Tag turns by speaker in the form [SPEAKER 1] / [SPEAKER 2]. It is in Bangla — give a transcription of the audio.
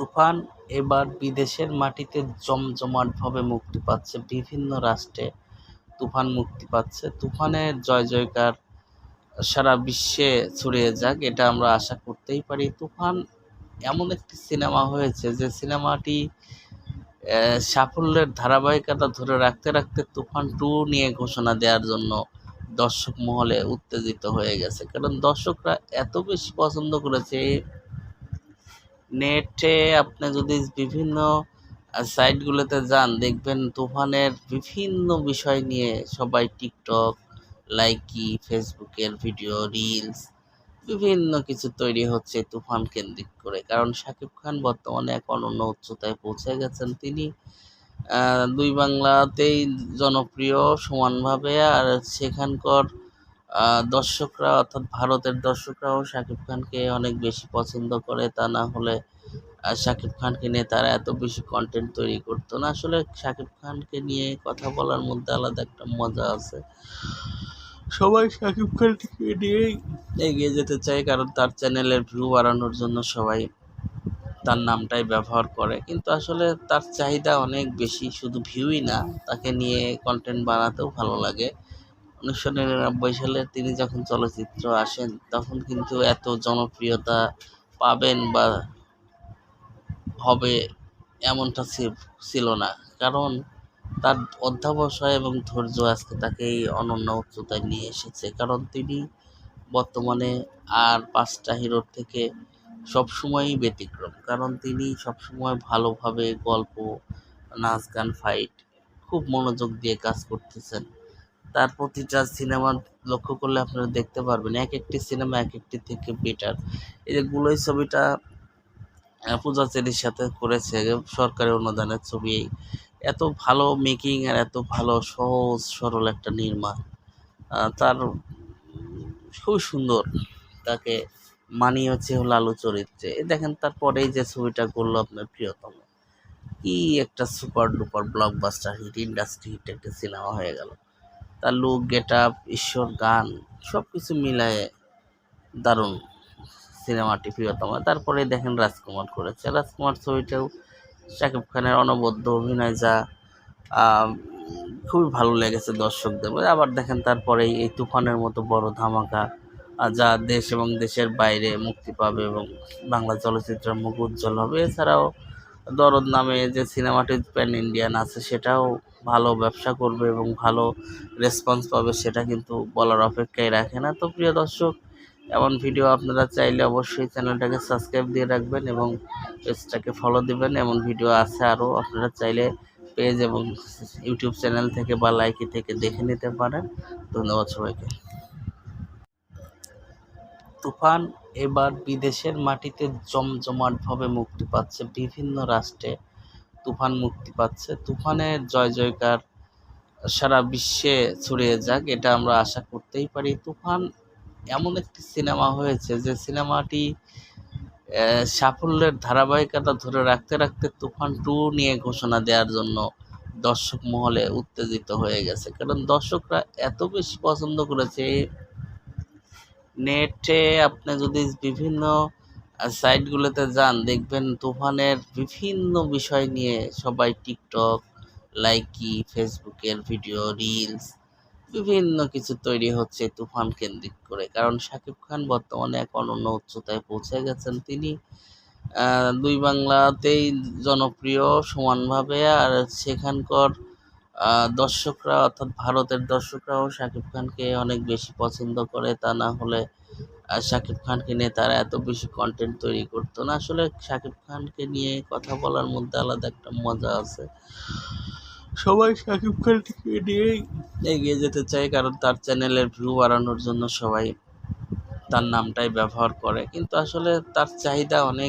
[SPEAKER 1] তুফান এবার বিদেশের মাটিতে জমজমাটভাবে মুক্তি পাচ্ছে, বিভিন্ন রাষ্ট্রে তুফান মুক্তি পাচ্ছে। তুফানের জয় জয়কার সারা বিশ্বে ছড়িয়ে যাক, এটা আমরা আশা করতেই পারি। তুফান এমন একটি সিনেমা হয়েছে যে সিনেমাটি সাফল্যের ধারাবাহিকতা ধরে রাখতে রাখতে তুফান টু নিয়ে ঘোষণা দেওয়ার জন্য দর্শক মহলে উত্তেজিত হয়ে গেছে। কারণ দর্শকরা এত বেশি পছন্দ করেছে নেটে আপনি যদি বিভিন্ন সাইটগুলোতে যান, দেখবেন তুফানের বিভিন্ন বিষয় নিয়ে সবাই টিকটক লাইকি ফেসবুকের ভিডিও রিলস বিভিন্ন কিছু তৈরি হচ্ছে তুফান কেন্দ্রিক করে। কারণ শাকিব খান বর্তমানে এক অনন্য উচ্চতায় পৌঁছে গেছেন তিনি। দুই বাংলাতেই জনপ্রিয় সমানভাবে আর সেখানকার দর্শকরা অর্থাৎ ভারতের দর্শকরাও শাকিব খানকে অনেক বেশি পছন্দ করে। তা না হলে শাকিব খানকে নিয়ে তারা এত বেশি কন্টেন্ট তৈরি করতো না। আসলে শাকিব খানকে নিয়ে কথা বলার মধ্যে আলাদা একটা মজা আছে। সবাই শাকিব খানকে নিয়েই এগিয়ে যেতে চায়, কারণ তার চ্যানেলের ভিউ বাড়ানোর জন্য সবাই তার নামটাই ব্যবহার করে। কিন্তু আসলে তার চাহিদা অনেক বেশি, শুধু ভিউই না, তাকে নিয়ে কন্টেন্ট বানাতেও ভালো লাগে। উনিশশো নিরানব্বই সালে তিনি যখন চলচ্চিত্র আসেন, তখন কিন্তু এত জনপ্রিয়তা পাবেন বা হবে এমনটা ছিল না। কারণ তার অধ্যাবসায় এবং ধৈর্য আজকে তাকে এই অনন্য উচ্চতায় নিয়ে এসেছে। কারণ তিনি বর্তমানে আর পাঁচটা হিরোর থেকে সবসময়ই ব্যতিক্রম। কারণ তিনি সবসময় ভালোভাবে গল্প, নাচ, গান ফাইট খুব মনোযোগ দিয়ে কাজ করতেছেন। তার প্রতিটা সিনেমা লক্ষ্য করলে আপনারা দেখতে পারবেন, এক একটি সিনেমা এক একটি থেকে বেটার এই যে গুলোই ছবিটা পূজা চেরির সাথে করেছে সরকারি অনুদানের ছবি। এত ভালো মেকিং আর এত ভালো সহজ সরল একটা নির্মাণ। তার খুব সুন্দর তাকে মানিয়েছে হলো আলু চরিত্রে। দেখেন তারপরেই যে ছবিটা করল আপনার প্রিয়তম। কি একটা super duper blockbuster hit industry hit একটা সিনেমা হয়ে গেল। তার লুক গেট আপ ঈশ্বর, গান সব কিছু মিলায়ে দারুণ সিনেমাটি প্রিয়তম তারপরে দেখেন রাজকুমার করেছে। রাজকুমার ছবিটাও শাকিব খানের অনবদ্য অভিনয় যা খুবই ভালো লেগেছে দর্শকদের আবার দেখেন তারপরে এই তুফানের মতো বড় ধামাকা যা দেশ এবং দেশের বাইরে মুক্তি পাবে এবং বাংলা চলচ্চিত্রের মুখ উজ্জ্বল হবে। এছাড়াও দরদ নামে যে সিনেমাটি প্যান ইন্ডিয়ান আছে, সেটাও ভালো ব্যবসা করবে এবং ভালো রেসপন্স পাবে, সেটা কিন্তু বলার অপেক্ষায় রাখে না। তো প্রিয় দর্শক, এমন ভিডিও আপনারা চাইলে অবশ্যই চ্যানেলটাকে সাবস্ক্রাইব দিয়ে রাখবেন এবং পেজটাকে ফলো দিবেন। এমন ভিডিও আছে আরও, আপনারা চাইলে পেজ এবং ইউটিউব চ্যানেল থেকে বা লাইকি থেকে দেখে নিতে পারেন। ধন্যবাদ সবাইকে। তুফান এবার বিদেশের মাটিতে জমজমাটভাবে মুক্তি পাচ্ছে, বিভিন্ন রাষ্ট্রে তুফান মুক্তি পাচ্ছে। তুফানের জয় জয়কার সারা বিশ্বে ছড়িয়ে যাক, এটা আমরা আশা করতেই পারি। তুফান এমন একটি সিনেমা হয়েছে যে সিনেমাটি সাফল্যের ধারাবাহিকতা ধরে রাখতে রাখতে তুফান টু নিয়ে ঘোষণা দেওয়ার জন্য দর্শক মহলে উত্তেজিত হয়ে গেছে। কারণ দর্শকরা এত বেশি পছন্দ করেছে নেটে আপনি যদি বিভিন্ন সাইটগুলোতে যান, দেখবেন তুফানের বিভিন্ন বিষয় নিয়ে সবাই টিকটক লাইকি ফেসবুকের ভিডিও রিলস বিভিন্ন কিছু তৈরি হচ্ছে তুফান কেন্দ্রিক করে। কারণ শাকিব খান বর্তমানে এক অনন্য উচ্চতায় পৌঁছে গেছেন তিনি। দুই বাংলাতেই জনপ্রিয় সমানভাবে আর সেখানকার দর্শকরা অর্থাৎ ভারতের দর্শকরাও শাকিব খানকে অনেক বেশি পছন্দ করে। তা না হলে শাকিব খানকে নিয়ে তারা এত বেশি কন্টেন্ট তৈরি করতো না। আসলে শাকিব খানকে নিয়ে কথা বলার মধ্যে আলাদা একটা মজা আছে। সবাই শাকিব খানকে নিয়েই এগিয়ে যেতে চায়, কারণ তার চ্যানেলের ভিউ বাড়ানোর জন্য সবাই তার নামটাই ব্যবহার করে। কিন্তু আসলে তার চাহিদা অনেক